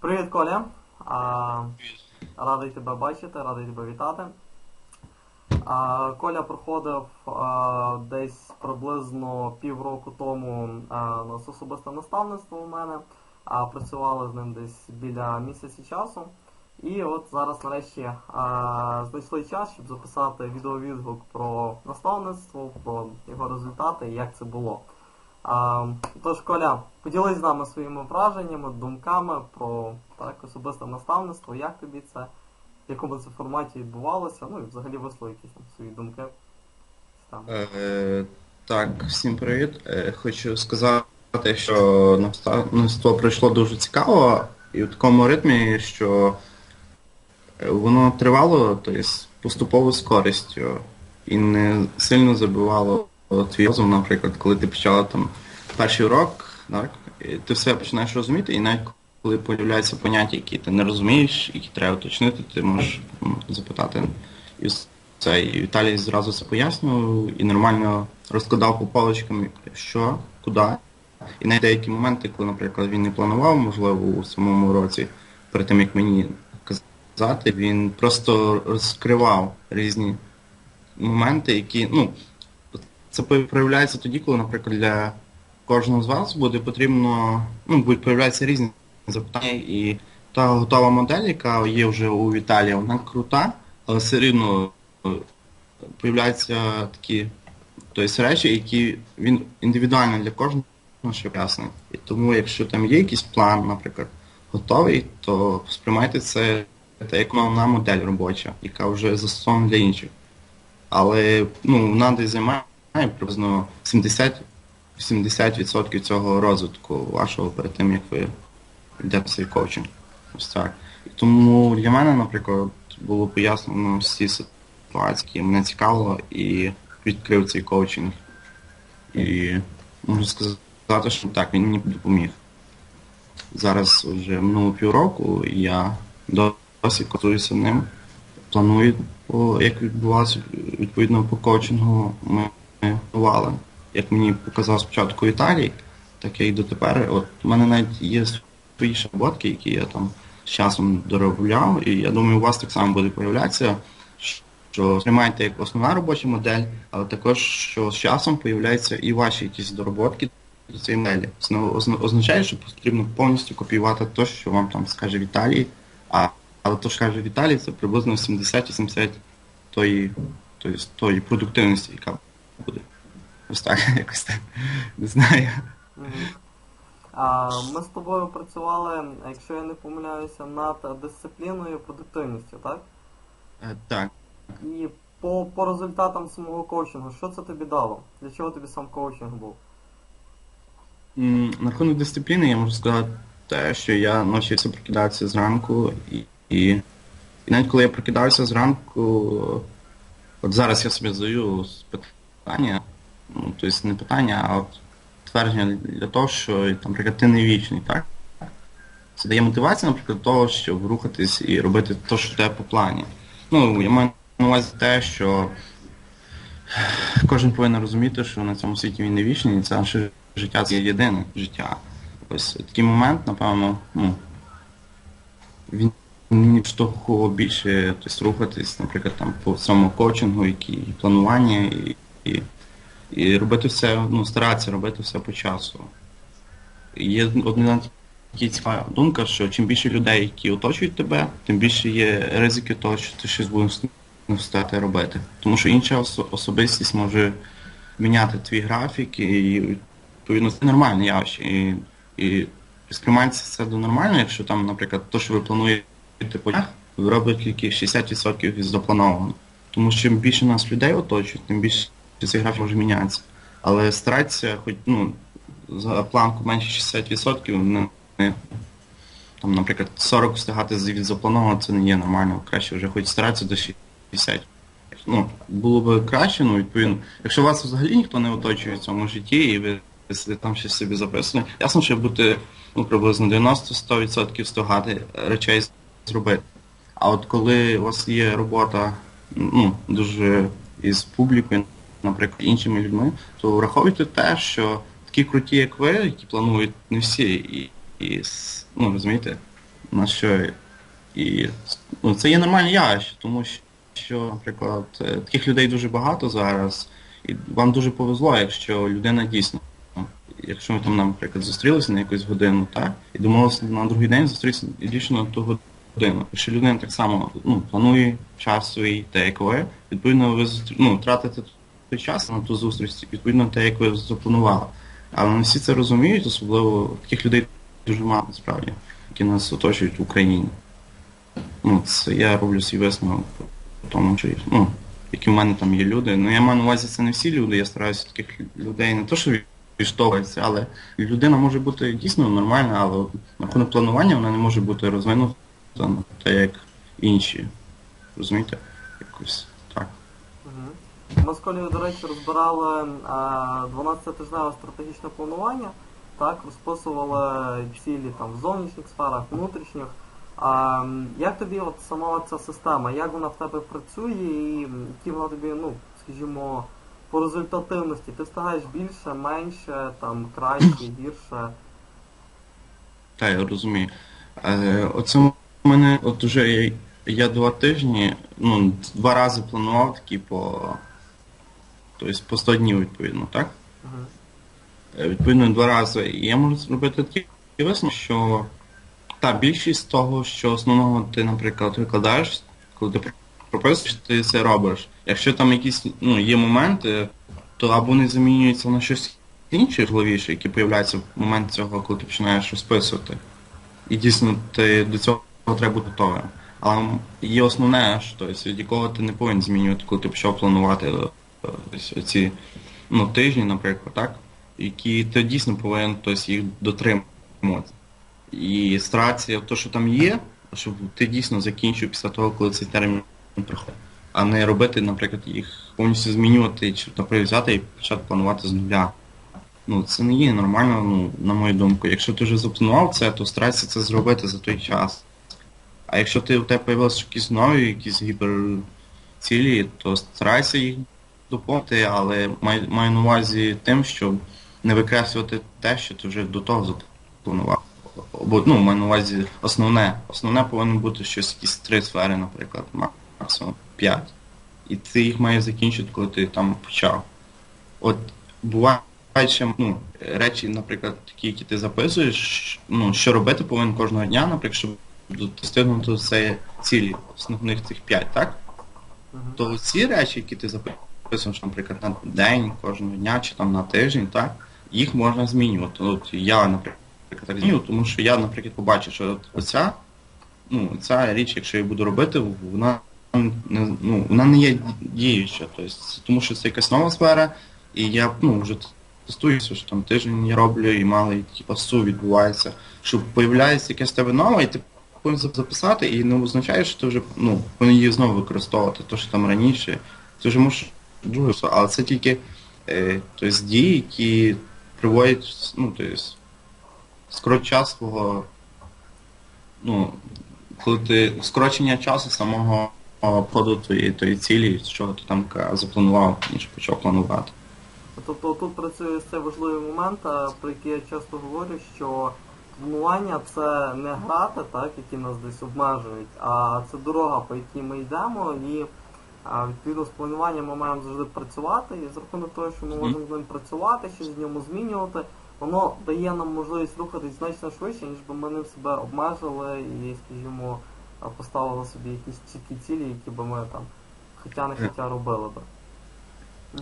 Привіт, Коля. А, радий тебе бачити, радий тебе вітати. А, Коля проходив а, десь приблизно півроку тому а, особисте наставництво у мене, а працювали з ним десь біля місяці часу. І от зараз нарешті а, знайшли час, щоб записати відеовідгук про наставництво, про його результати і як це було. Тож, Коля, поділись з нами своїми враженнями, думками про так, особисте наставництво, як тобі це, в якому це форматі відбувалося, ну і взагалі вислови якісь там свої думки. Е, так, всім привіт. Е, хочу сказати, що наставництво пройшло дуже цікаво і в такому ритмі, що е, воно тривало, тобто поступово з користю і не сильно забивало твій розум, наприклад, коли ти почала там перший урок, так, ти все починаєш розуміти, і навіть коли з'являються поняття, які ти не розумієш, які треба уточнити, ти можеш м, запитати. І це і Віталій зразу це пояснював і нормально розкладав по полочкам, що, куди. І навіть деякі моменти, коли, наприклад, він не планував, можливо, у самому році, перед тим як мені казати, він просто розкривав різні моменти, які, ну, це проявляється тоді, коли, наприклад, для кожного з вас буде потрібно, ну, будуть появлятися різні запитання, і та готова модель, яка є вже у Віталія, вона крута, але все рівно е, появляються такі тобто, речі, які він індивідуально для кожного що ясний. І тому, якщо там є якийсь план, наприклад, готовий, то сприймайте це як основна модель робоча, яка вже застосована для інших. Але ну, вона десь займає приблизно 70 70% цього розвитку вашого перед тим, як ви йдете свій коучинг. Ось так. Тому для мене, наприклад, було пояснено всі ситуації, мене цікавило, і відкрив цей коучинг. І можу сказати, що так, він мені допоміг. Зараз вже минуло півроку, і я досі користуюся ним. Планую, як відбувалося відповідно по коучингу, ми планували як мені показав спочатку Віталій, так я і дотепер. От у мене навіть є свої шаботки, які я там з часом доробляв, і я думаю, у вас так само буде появлятися, що сприймаєте як основна робоча модель, але також що з часом з'являються і ваші якісь дороботки до цієї моделі. Це означає, що потрібно повністю копіювати те, що вам там скаже Віталій, а але то, що каже Віталій, це приблизно 70-80 тої, тої, тої продуктивності, яка буде. Ось так, якось так. Не знаю. А, Ми з тобою працювали, якщо я не помиляюся, над дисципліною продуктивністю, так? Е, Так. І по, по результатам самого коучингу, що це тобі дало? Для чого тобі сам коучинг був? М, На рахунок дисципліни я можу сказати те, що я навчився прокидатися зранку і, і, і навіть коли я прокидався зранку, от зараз я собі задаю питання, ну, тобто не питання, а от твердження для того, що, наприклад, ти не вічний, так? Це дає мотивацію, наприклад, того, щоб рухатись і робити те, що тебе по плані. Ну, я маю на увазі те, що кожен повинен розуміти, що на цьому світі він не вічний, і це наше життя це єдине життя. Ось такий момент, напевно, ну, він мені штовхував більше тобто, рухатись, наприклад, там по цьому коучингу, які планування і, і і робити все, ну, старатися робити все по часу. Є одна цікава думка, що чим більше людей, які оточують тебе, тим більше є ризики того, що ти щось будеш встати робити. Тому що інша особистість може міняти твій графік і відповідно це нормальне явище. І, і сприймається це до нормально, якщо там, наприклад, то, що ви плануєте по днях, ви робите тільки 60% із запланованого. Тому що чим більше нас людей оточують, тим більше цей графік може мінятися. Але старайтеся, хоч ну, за планку менше 60%, не, не, там, наприклад, 40 встигати від запланованого, це не є нормально. Краще вже хоч старатися до 60. Ну, було б краще, ну, відповідно, якщо вас взагалі ніхто не оточує в цьому житті, і ви там щось собі записані, ясно, що бути ну, приблизно 90-100% встигати речей зробити. А от коли у вас є робота ну, дуже із публікою, наприклад, іншими людьми, то враховуйте те, що такі круті, як ви, які планують не всі, і, і ну, розумієте, на що і ну, це є нормальне явище, тому що, наприклад, е, таких людей дуже багато зараз, і вам дуже повезло, якщо людина дійсно, якщо ми там, наприклад, зустрілися на якусь годину, так, і домовилися на другий день зустрітися дійсно на ту годину. Якщо людина так само ну, планує час свій тейкове, відповідно, ви зустр- ну, тратите той час на ту зустріч, відповідно те, як ви запланували. Але не всі це розуміють, особливо таких людей дуже мало насправді, які нас оточують в Україні. Ну, це я роблю свій висновок по тому, що ну, які в мене там є люди. Ну я маю на увазі, це не всі люди, я стараюся таких людей не то, що відштовхується, але людина може бути дійсно нормальна, але на рахунок планування вона не може бути розвинута те, як інші. Розумієте? Якось так. Ми з Колею, до речі, розбирали 12-тижневе стратегічне планування, так, розписували цілі там в зовнішніх сферах, внутрішніх. А, як тобі от сама ця система, як вона в тебе працює і які вона тобі, ну, скажімо, по результативності? Ти встигаєш більше, менше, там, краще, гірше. Так, я розумію. Е, оце в мене от уже я, я два тижні, ну, два рази планував такі по. Тобто по 100 днів, відповідно, так? Мгм. Е, Відповідно, два рази. І я можу зробити такий висновок, що та більшість того, що основного ти, наприклад, викладаєш, коли ти прописуєш, ти це робиш. Якщо там якісь ну, є моменти, то або не замінюється на щось інше головіше, які появляються в момент цього, коли ти починаєш розписувати. І дійсно ти до цього треба бути готовим. Але є основне, що тобто, від якого ти не повинен змінювати, коли ти почав планувати ці ну, тижні, наприклад, так? Які ти дійсно повинен тобто, їх дотримувати. І старатися те, що там є, щоб ти дійсно закінчив після того, коли цей термін проходить. А не робити, наприклад, їх повністю змінювати, чи взяти і почати планувати з нуля. Ну, це не є нормально, ну, на мою думку. Якщо ти вже запланував це, то старайся це зробити за той час. А якщо ти у тебе появилися якісь нові, якісь гіперцілі, то старайся їх доповнити, але май, маю на увазі тим, щоб не викреслювати те, що ти вже до того запланував. Бо, ну, маю на увазі основне. Основне повинно бути щось якісь три сфери, наприклад, максимум п'ять. І ти їх маєш закінчити, коли ти там почав. От буває ще ну, речі, наприклад, такі, які ти записуєш, ну, що робити повинен кожного дня, наприклад, щоб достигнути цієї цілі, основних цих п'ять, так? Мгм. То ці речі, які ти записуєш, наприклад, на день, кожного дня чи там на тиждень, так, їх можна змінювати. От я, наприклад, змінюю, тому що я, наприклад, побачив, що от оця, ну, ця річ, якщо я буду робити, вона не, ну, вона не є діюча. Тобто, тому що це якась нова сфера, і я ну, вже тестуюся, що там тиждень я роблю, і малий типу, су відбувається, що появляється якесь тебе нове, і ти повинен записати, і не означає, що ти вже ну, повинен її знову використовувати, то що там раніше. Ти вже можеш все, але це тільки е, тобто, дії, які приводять, ну, тобто, скорот час свого, ну, коли ти скорочення часу самого ходу твоєї тої цілі, що ти там запланував, ніж почав планувати. Тобто тут працює цей важливий момент, про який я часто говорю, що планування це не грати, так, які нас десь обмежують, а це дорога, по якій ми йдемо, і а, відповідно з плануванням ми маємо завжди працювати, і за рахунок того, що ми можемо з ним працювати, щось в ньому змінювати, воно дає нам можливість рухатись значно швидше, ніж би ми ним себе обмежили і, скажімо, поставили собі якісь чіткі цілі, які би ми там хоча не хоча робили би.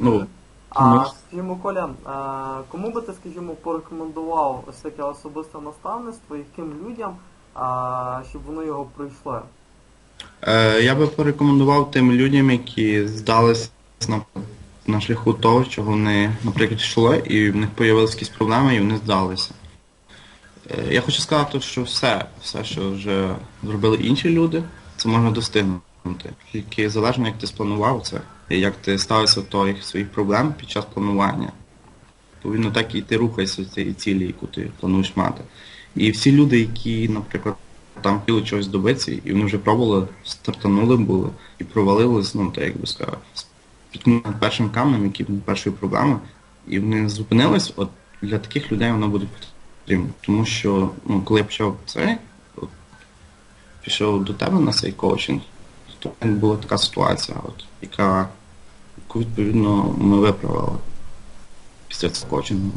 Ну, А скажімо, Коля, е, кому би ти, скажімо, порекомендував ось таке особисте наставництво, яким людям, а, щоб вони його пройшли? Е, я би порекомендував тим людям, які здались на, на шляху того, чого вони, наприклад, йшли, і в них з'явилися якісь проблеми, і вони здалися. Е, я хочу сказати, що все, все, що вже зробили інші люди, це можна достигнути. Тільки залежно, як ти спланував це, і як ти ставишся до своїх проблем під час планування. Відповідно, так і ти рухаєшся цієї цілі, яку ти плануєш мати. І всі люди, які, наприклад, там хотіли чогось добитися, і вони вже пробували, стартанули були і провалились, ну, так як би сказав, над першим камнем, який був першою проблемою, і вони зупинились, от для таких людей воно буде потрібно. Тому що, ну, коли я почав це, от, пішов до тебе на цей коучинг, то була така ситуація, от, яка, яку відповідно ми виправили після цього коучингу.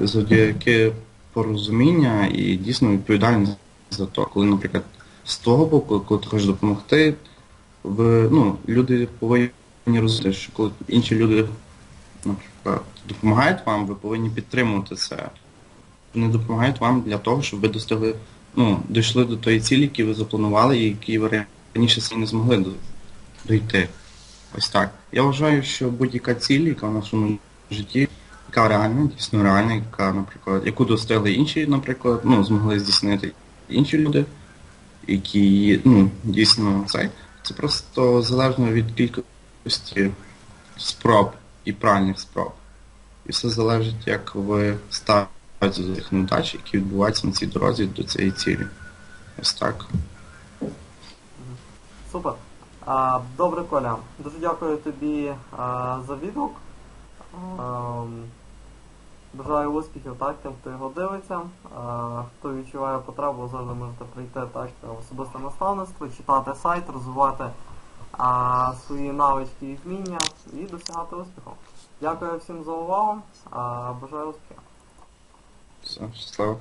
Завдяки порозуміння і дійсно відповідальність за то, коли, наприклад, з твого боку, коли ти хочеш допомогти, ви, ну, люди повинні розуміти, що коли інші люди, наприклад, допомагають вам, ви повинні підтримувати це. Вони допомагають вам для того, щоб ви достигли, ну, дійшли до тої цілі, які ви запланували, і які ви раніше самі не змогли до- дойти. Ось так. Я вважаю, що будь-яка ціль, яка в нашому житті, яка реальна, дійсно реальна, яка, наприклад, яку достигли інші, наприклад, ну, змогли здійснити інші люди, які, ну, дійсно цей. Це просто залежно від кількості спроб і правильних спроб. І все залежить, як ви ставите до тих невдач, які відбуваються на цій дорозі до цієї цілі. Ось так. Супер. Добре, Коля. Дуже дякую тобі за відгук. Ем, Бажаю успіхів так, тим, хто його дивиться. А, хто відчуває потребу, завжди можете прийти так, в особисте наставництво, читати сайт, розвивати а, свої навички і вміння і досягати успіху. Дякую всім за увагу. А, бажаю успіхів. Все, щасливо.